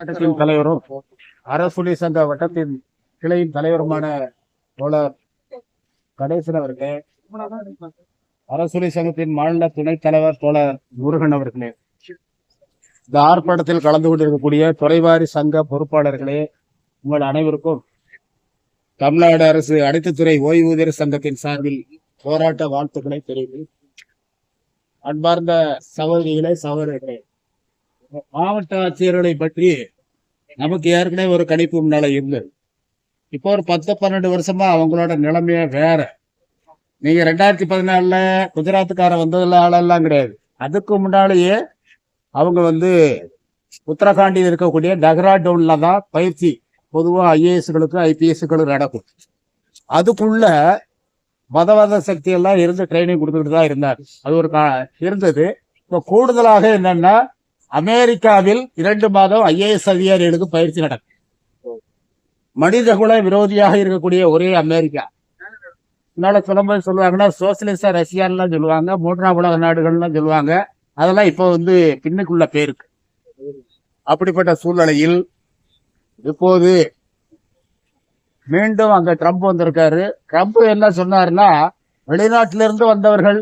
வட்டத்தின் தலைவரும் அரசுலி சங்க வட்டத்தின் கிளையின் தலைவருமான தோழர் கணேசன் அவர்களே அரசுலி சங்கத்தின் மாநில துணைத் தலைவர் தோழர் முருகன் அவர்களே இந்த ஆர்ப்பாட்டத்தில் கலந்து கொண்டிருக்கக்கூடிய துறைவாரி சங்க பொறுப்பாளர்களே உங்கள் அனைவருக்கும் தமிழ்நாடு அரசு அனைத்துத்துறை ஓய்வூதியர் சங்கத்தின் சார்பில் போராட்ட வாழ்த்துக்களை தெரிவித்து அன்பார்ந்த சகோதரிகளே சகோதரர்களே மாவட்ட ஆட்சியர்களை பற்றி நமக்கு ஏற்கனவே ஒரு கணிப்பு முன்னால இருந்தது. இப்போ ஒரு பத்து பன்னெண்டு வருஷமா அவங்களோட நிலைமைய வேற. நீங்க ரெண்டாயிரத்தி பதினாலுல குஜராத்துக்கார வந்ததுல ஆளெல்லாம் கிடையாது. அதுக்கு முன்னாலேயே அவங்க வந்து உத்தரகாண்டில் இருக்கக்கூடிய டெஹ்ராடூன்ல தான் பயிற்சி பொதுவாக ஐஏஎஸ்களுக்கும் ஐபிஎஸ்களுக்கும் நடக்கும். அதுக்குள்ள மதவாத சக்தி எல்லாம் இருந்து ட்ரைனிங் கொடுத்துக்கிட்டு தான் இருந்தார் அது ஒரு கா- இருந்தது. இப்போ கூடுதலாக என்னன்னா அமெரிக்காவில் இரண்டு மாதம் ஐஏஎஸ் அதிகாரிகளுக்கு பயிற்சி நடக்கும். மனிதகுல விரோதியாக இருக்கக்கூடிய ஒரே அமெரிக்கா. இதனால சொல்லும்போது சொல்லுவாங்கன்னா சோசியலிச ரஷ்யான்லாம் சொல்லுவாங்க மூன்றாம் உலக நாடுகள்லாம் சொல்லுவாங்க. அதெல்லாம் இப்போ வந்து பின்னுக்குள்ள பேருக்கு அப்படிப்பட்ட சூழ்நிலையில் இப்போது மீண்டும் அங்க ட்ரம்ப் வந்திருக்காரு. ட்ரம்ப் என்ன சொன்னாருன்னா வெளிநாட்டிலிருந்து வந்தவர்கள்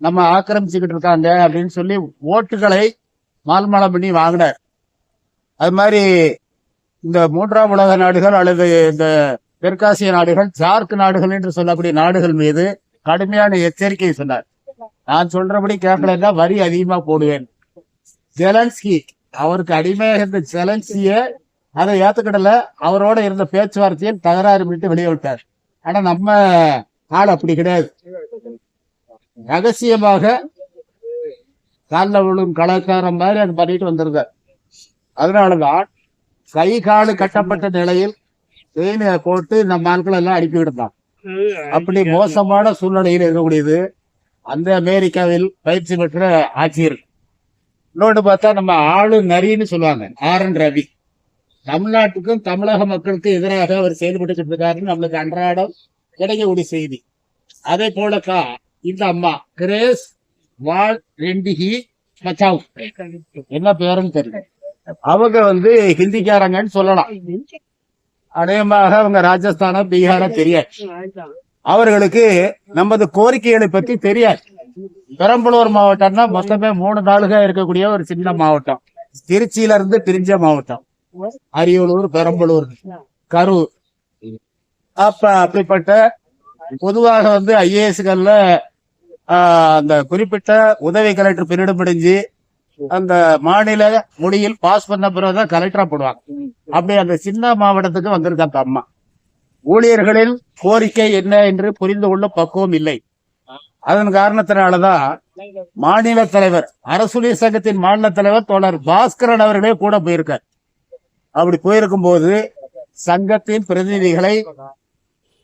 நம்ம ஆக்கிரமிச்சுக்கிட்டு இருக்காங்க அப்படின்னு சொல்லி ஓட்டுகளை மால்மாலம் பண்ணி வாங்கினார். அது மாதிரி இந்த மூன்றாம் உலக நாடுகள் அல்லது இந்த தெற்காசிய நாடுகள் ஜார்க் நாடுகள் என்று சொல்லக்கூடிய நாடுகள் மீது கடுமையான எச்சரிக்கை சொன்னார். நான் சொல்றபடி கேட்கலன்னா வரி அதிகமா போடுவேன். ஜெலன்ஸ்கி அவருக்கு அடிமையாக இருந்த ஜெலன்ஸ்கிய அதை ஏத்துக்கிடல. அவரோட இருந்த பேச்சுவார்த்தையில் தகராறு விட்டு வெளியே விட்டார். ஆனா நம்ம ஆள் அப்படி கிடையாது. ரகசியமாக காலில் விழும் கலாச்சாரம் மாதிரி அது பண்ணிட்டு வந்திருக்கார் அதனாலதான் கை காலு கட்டப்பட்ட நிலையில் செயினை போட்டு நம்ம ஆட்கள் எல்லாம் அனுப்பி விடுந்தான் அப்படி மோசமான சூழ்நிலையில் இருக்கக்கூடியது அந்த அமெரிக்காவில் பயிற்சி பெற்ற ஆட்சியர் இன்னொன்று பார்த்தா நம்ம ஆளு நரின்னு சொல்லுவாங்க ஆர் என் ரவி. தமிழ்நாட்டுக்கும் தமிழக மக்களுக்கும் எதிராக அவர் செயல்பட்டு இருக்காருன்னு நம்மளுக்கு அன்றாடம் கிடைக்கக்கூடிய செய்தி. அதே போலக்கா இந்த அம்மா கிரேஸ் வால் ரெண்டிஹி பச்சாவ் என்ன பேருன்னு தெரியல. அவங்க வந்து ஹிந்திக்காரங்கன்னு சொல்லலாம். அநேகமாக அவங்க ராஜஸ்தானா பீகாரா தெரியாது. அவர்களுக்கு நமது கோரிக்கைகளை பத்தி தெரியாது. பெரம்பலூர் மாவட்டம்னா மொத்தமே மூணு தாலுகா இருக்கக்கூடிய ஒரு சின்ன மாவட்டம். திருச்சியில இருந்து பிரிஞ்ச மாவட்டம். அரியலூர் பெரம்பலூர் கரூர். அப்ப அப்படிப்பட்ட பொதுவாக வந்து ஐஏஎஸ்கள்ல அந்த குறிப்பிட்ட உதவி கலெக்டர் பிரிடம் அடைஞ்சு அந்த மாநில மொழியில் பாஸ் பண்ண பிறகுதான் கலெக்டரா போடுவாங்க. அப்படி அந்த சின்ன மாவட்டத்துக்கு வந்திருக்க அந்த அம்மா. ஊழியர்களின் கோரிக்கை என்ன என்று புரிந்து கொள்ள பக்குவம் இல்லை. அதன் காரணத்தினாலதான் மாநில தலைவர் அரசுடைய சங்கத்தின் மாநில தலைவர் தோழர் பாஸ்கரன் அவர்களே கூட போயிருக்கார். அப்படி போயிருக்கும் போது சங்கத்தின் பிரதிநிதிகளை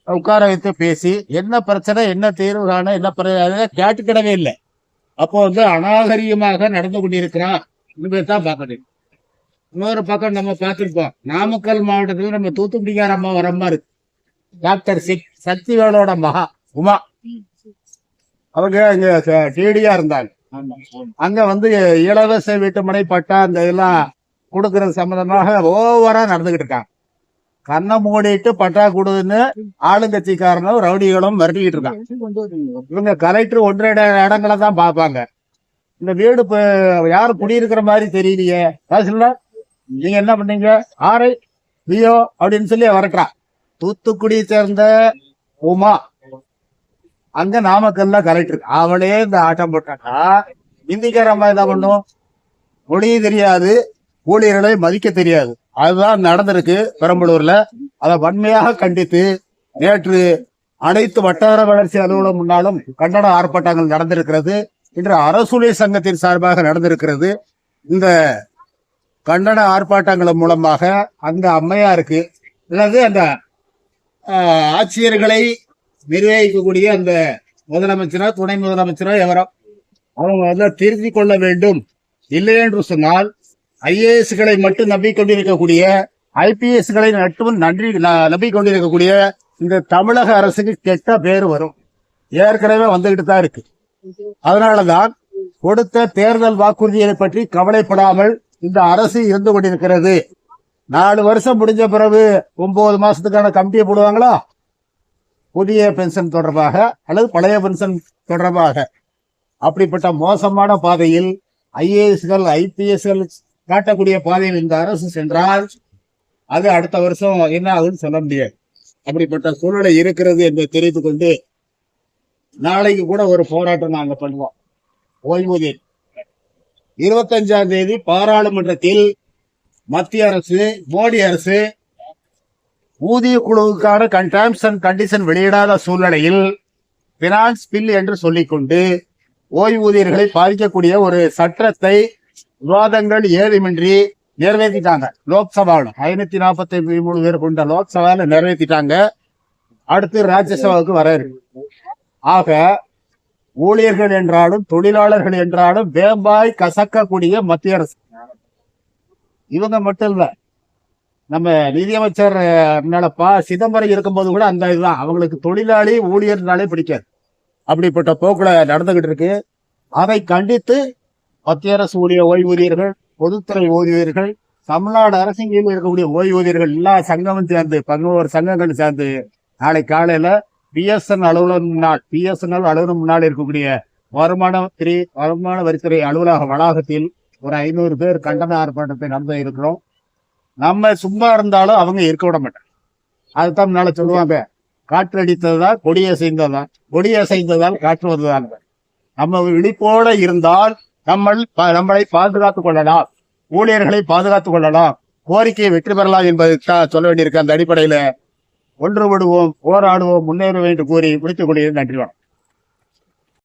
உட்கார வைத்து பேசி என்ன பிரச்சனை என்ன தீர்வு காண என்ன பிரச்சனை கேட்டுக்கிடவே இல்லை. அப்போ வந்து அநாகரிகமாக நடந்து கொண்டிருக்கிறான் இனிமேல் தான் பார்க்கணும். இன்னொரு பக்கம் நம்ம பார்த்துருப்போம். நாமக்கல் மாவட்டத்துல நம்ம தூத்துக்குடிக்கார அம்மா வர மாதிரி இருக்கு. டாக்டர் சிக் சக்திவேலோட மகா உமா. அவங்க இங்க டிடியா இருந்தாங்க. அங்க வந்து இலவச வீட்டுமனை பட்டா அந்த இதெல்லாம் கொடுக்கறது சம்பந்தமாக ஓவரா நடந்துகிட்டு இருக்காங்க. கண்ணை மூடிட்டு பட்டா கொடுன்னு ஆளுங்கட்சிக்காரனும் ரவுடிகளும் மிரட்டிக்கிட்டு இருக்காங்க. இவங்க கலெக்டர் ஒன்றரை இடங்களை தான் பார்ப்பாங்க. இந்த வீடு யாரும் குடியிருக்கிற மாதிரி தெரியலையே. தாசில்தார் நீங்க என்ன பண்ணீங்க? ஆரை வியோ அப்படின்னு சொல்லி வரட்டான் தூத்துக்குடியை சேர்ந்த உமா அங்க நாமக்கல்ல கலெக்டர் அவளே இந்த ஆட்டம் போட்டாக்கா இந்திக்கார அம்மா என்ன பண்ணும். மொழியும் தெரியாது. ஊழியர்களை மதிக்க தெரியாது. அதுதான் நடந்திருக்கு பெரம்பலூர்ல. அதை வன்மையாக கண்டித்து நேற்று அனைத்து வட்டார வளர்ச்சி அலுவலகம் முன்னாலும் கண்டன ஆர்ப்பாட்டங்கள் நடந்திருக்கிறது. இன்று அரசுடைய சங்கத்தின் சார்பாக நடந்திருக்கிறது. இந்த கண்டன ஆர்ப்பாட்டங்கள் மூலமாக அந்த அம்மையாருக்கு அல்லது அந்த ஆட்சியர்களை நிர்வகிக்கக்கூடிய அந்த முதலமைச்சரோ துணை முதலமைச்சரோ எவரோ அவங்க வந்து திருத்தி கொள்ள வேண்டும். இல்லை என்று சொன்னால் ஐஏஎஸ்களை மட்டும் நம்பிக்கொண்டிருக்கக்கூடிய ஐபிஎஸ்களை மட்டும் நன்றி ந- நம்பிக்கொண்டிருக்கக்கூடிய இந்த தமிழக அரசுக்கு கெட்ட பேர் வரும். ஏற்கனவே வந்துகிட்டு தான் இருக்கு. அதனாலதான் கொடுத்த தேர்தல் வாக்குறுதிகளை பற்றி கவலைப்படாமல் இந்த அரசு இருந்து கொண்டிருக்கிறது. நாலு வருஷம் முடிஞ்ச பிறகு ஒன்பது மாசத்துக்கான கமிட்டியை போடுவாங்களா? புதிய பென்ஷன் தொடர்பாக அல்லது பழைய பென்ஷன் தொடர்பாக. அப்படிப்பட்ட மோசமான பாதையில் ஐஏஎஸ்கள் ஐபிஎஸ்கள் காட்டக்கூடிய பாதையில் இந்த அரசு சென்றால் அது அடுத்த வருஷம் என்ன ஆகுதுன்னு சொல்ல முடியாது. அப்படிப்பட்ட சூழ்நிலை இருக்கிறது என்று தெரிந்து கொண்டு நாளைக்கு கூட ஒரு போராட்டம் நாங்கள் பண்ணுவோம். ஓய்வூதியம். இருபத்தஞ்சாம் தேதி பாராளுமன்றத்தில் மத்திய அரசு மோடி அரசு ஊதிய குழுவுக்கான டேர்ம்ஸ் அண்ட் கண்டிஷன் வெளியிடாத சூழ்நிலையில் பினான்ஸ் பில் என்று சொல்லிக்கொண்டு ஓய்வூதியர்களை பாதிக்கக்கூடிய ஒரு சட்டத்தை விவாதங்கள் ஏதுமின்றி நிறைவேற்றிட்டாங்க. லோக்சபாவில் ஐநூத்தி நாற்பத்தி மூணு பேர் கொண்ட லோக்சபாவில் நிறைவேற்றிட்டாங்க. அடுத்து ராஜ்யசபாவுக்கு வர இருக்கு. ஆக ஊழியர்கள் என்றாலும் தொழிலாளர்கள் என்றாலும் வேம்பாய் கசக்கக்கூடிய மத்திய அரசு. இவங்க மட்டும் இல்ல நம்ம நிதியமைச்சர் முன்னால பா சிதம்பரம் இருக்கும்போது கூட அந்த இதுதான். அவங்களுக்கு தொழிலாளி ஊழியர்னாலே பிடிக்காது. அப்படிப்பட்ட போக்குல நடந்துகிட்டு இருக்கு. அதை கண்டித்து மத்திய அரசு ஊழிய ஓய்வூதியர்கள் பொதுத்துறை ஓய்வூதியர்கள் தமிழ்நாடு அரசின் கீழ் இருக்கக்கூடிய ஓய்வூதியர்கள் எல்லா சங்கமும் சேர்ந்து பதினோரு சங்கங்கள் சேர்ந்து நாளை காலையில பிஎஸ்என் அலுவலகம் முன்னாள் பிஎஸ்என்எல் அலுவலகம் முன்னால் இருக்கக்கூடிய வருமான வரி வருமான வரித்துறை அலுவலக வளாகத்தில் ஒரு ஐநூறு பேர் கண்டன ஆர்ப்பாட்டத்தை நடந்து இருக்கிறோம். நம்ம சும்மா இருந்தாலும் அவங்க இருக்க விட மாட்டாங்க. அதுதான் முன்னால சொல்லுவாங்க. காற்று அடித்ததுதான் கொடி அசைந்ததான் காற்று வந்ததான் நம்ம விழிப்போட இருந்தால் நம்ம நம்மளை பாதுகாத்துக் கொள்ளலாம். ஊழியர்களை பாதுகாத்துக் கொள்ளலாம். கோரிக்கையை வெற்றி பெறலாம் என்பதை தான் சொல்ல வேண்டியிருக்கு அந்த அடிப்படையில. ஒன்றுபடுவோம் போராடுவோம் முன்னேறுவோம் என்று கூறி முடித்துக் கொள்கிறேன். நன்றி வணக்கம்.